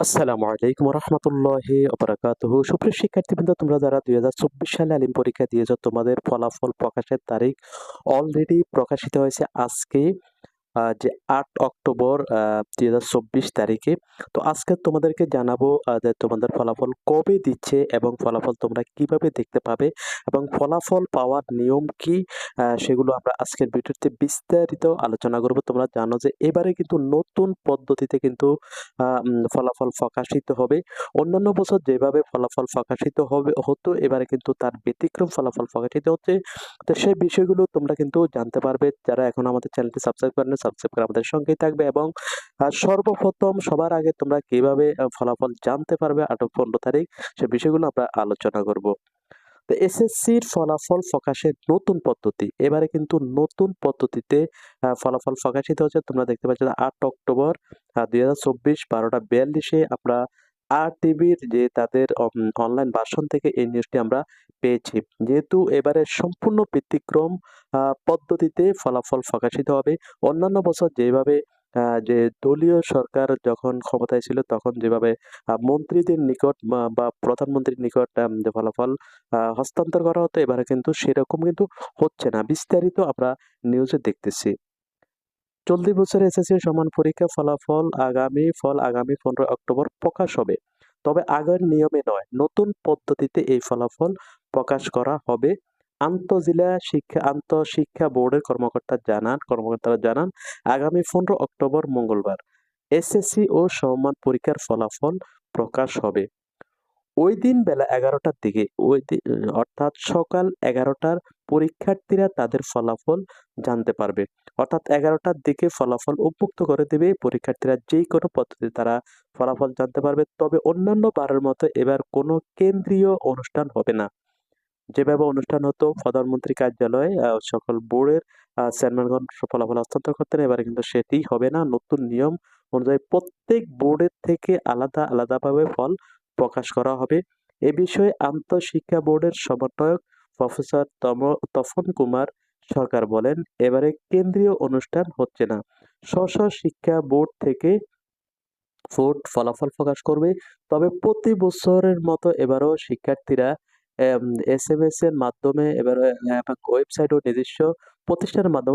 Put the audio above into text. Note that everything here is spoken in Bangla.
আসসালামু আলাইকুম রহমতুল্লাহ অবরাকাত সুপ্রিয় শিক্ষার্থীবৃন্দ, তোমরা যারা দুই হাজার চব্বিশ সালে আলিম পরীক্ষা দিয়েছ, তোমাদের ফলাফল প্রকাশের তারিখ অলরেডি প্রকাশিত হয়েছে আজকে। যে আট অক্টোবর দুই হাজার চব্বিশ তারিখে। তো আজকে তোমাদেরকে জানাব যে তোমাদের ফলাফল কবে দিচ্ছে এবং ফলাফল তোমরা কীভাবে দেখতে পাবে এবং ফলাফল পাওয়ার নিয়ম কি সেগুলো আমরা আজকের ভিডিওতে বিস্তারিত আলোচনা করব। তোমরা জানো যে এবারে কিন্তু নতুন পদ্ধতিতে কিন্তু ফলাফল প্রকাশিত হবে। অন্যান্য বছর যেভাবে ফলাফল প্রকাশিত হবে, হতো, এবারে কিন্তু তার ব্যতিক্রম ফলাফল প্রকাশিত হচ্ছে। তো সেই বিষয়গুলো তোমরা কিন্তু জানতে পারবে। যারা এখন আমাদের চ্যানেলটি সাবস্ক্রাইব করেন সাবস্ক্রাইব করে আমাদের সঙ্গেই থাকবে এবং সর্বপ্রথম সবার আগে তোমরা কীভাবে ফলাফল জানতে পারবে আটক পনেরো তারিখ সে বিষয়গুলো আমরা আলোচনা করব। তো এসএসসির ফলাফল প্রকাশের নতুন পদ্ধতি। এবারে কিন্তু নতুন পদ্ধতিতে ফলাফল প্রকাশিত হচ্ছে। তোমরা দেখতে পাচ্ছ আট অক্টোবর দুই হাজার চব্বিশ বারোটা বিয়াল্লিশে আমরা আর টিভির যে তাদের অনলাইন ভার্সন থেকে এই নিউজটি আমরা পেয়েছি। যেহেতু এবারে সম্পূর্ণ ব্যতিক্রম পদ্ধতিতে ফলাফল প্রকাশিত হবে। অন্যান্য বছর যেভাবে যে দলীয় সরকার যখন ক্ষমতায় ছিল, তখন যেভাবে মন্ত্রীদের নিকট বা- বা প্রধানমন্ত্রীর নিকট যে ফলাফল হস্তান্তর করা হতো, এবারে কিন্তু সেরকম কিন্তু হচ্ছে না। বিস্তারিত আমরা নিউজে দেখতেছি। চলতি বছর এসএসসি সমান পরীক্ষা ফলাফল আগামী ফল আগামী পনেরো অক্টোবর প্রকাশ হবে। তবে আগের নিয়মে নয়, নতুন পদ্ধতিতে এই ফলাফল প্রকাশ করা হবে। আন্তঃজেলা শিক্ষা, আন্তঃশিক্ষা বোর্ডের কর্মকর্তা জানান, কর্মকর্তারা জানান, আগামী পনেরো অক্টোবর মঙ্গলবার এসএসসি ও সমমান পরীক্ষার ফলাফল প্রকাশ হবে। ওই দিন বেলা এগারোটার দিকে ওই অর্থাৎ সকাল এগারোটার পরীক্ষার্থীরা তাদের ফলাফল জানতে পারবে। অর্থাৎ এগারোটার দিকে ফলাফল উন্মুক্ত করে দেবে। পরীক্ষার্থীরা যে কোনো পদ্ধতিতে তারা ফলাফল জানতে পারবে। তবে অন্যান্য বারের মতো এবার কোনো কেন্দ্রীয় অনুষ্ঠান হবে না। যেভাবে অনুষ্ঠান হতো, প্রধানমন্ত্রী কার্যালয়ে সকল বোর্ডের চেয়ারম্যানগণ ফলাফল হস্তান্তর করতেন, এবারে কিন্তু সেটি হবে না। নতুন নিয়ম অনুযায়ী প্রত্যেক বোর্ডের থেকে আলাদা আলাদাভাবে ফল প্রকাশ করা হবে। এ বিষয়ে আন্তঃশিক্ষা বোর্ডের সমন্বয়ক প্রফেসর তম তপন কুমার সরকার বলেন, এবারে কেন্দ্রীয় অনুষ্ঠান হচ্ছে না। স্ব শিক্ষা বোর্ড থেকে বোর্ড ফলাফল প্রকাশ করবে। তবে প্রতি বছরের মতো এবারও শিক্ষার্থীরা এস এম এস এর মাধ্যমে এবার ওয়েবসাইট ও নিজস্ব প্রতিষ্ঠানের মাধ্যমে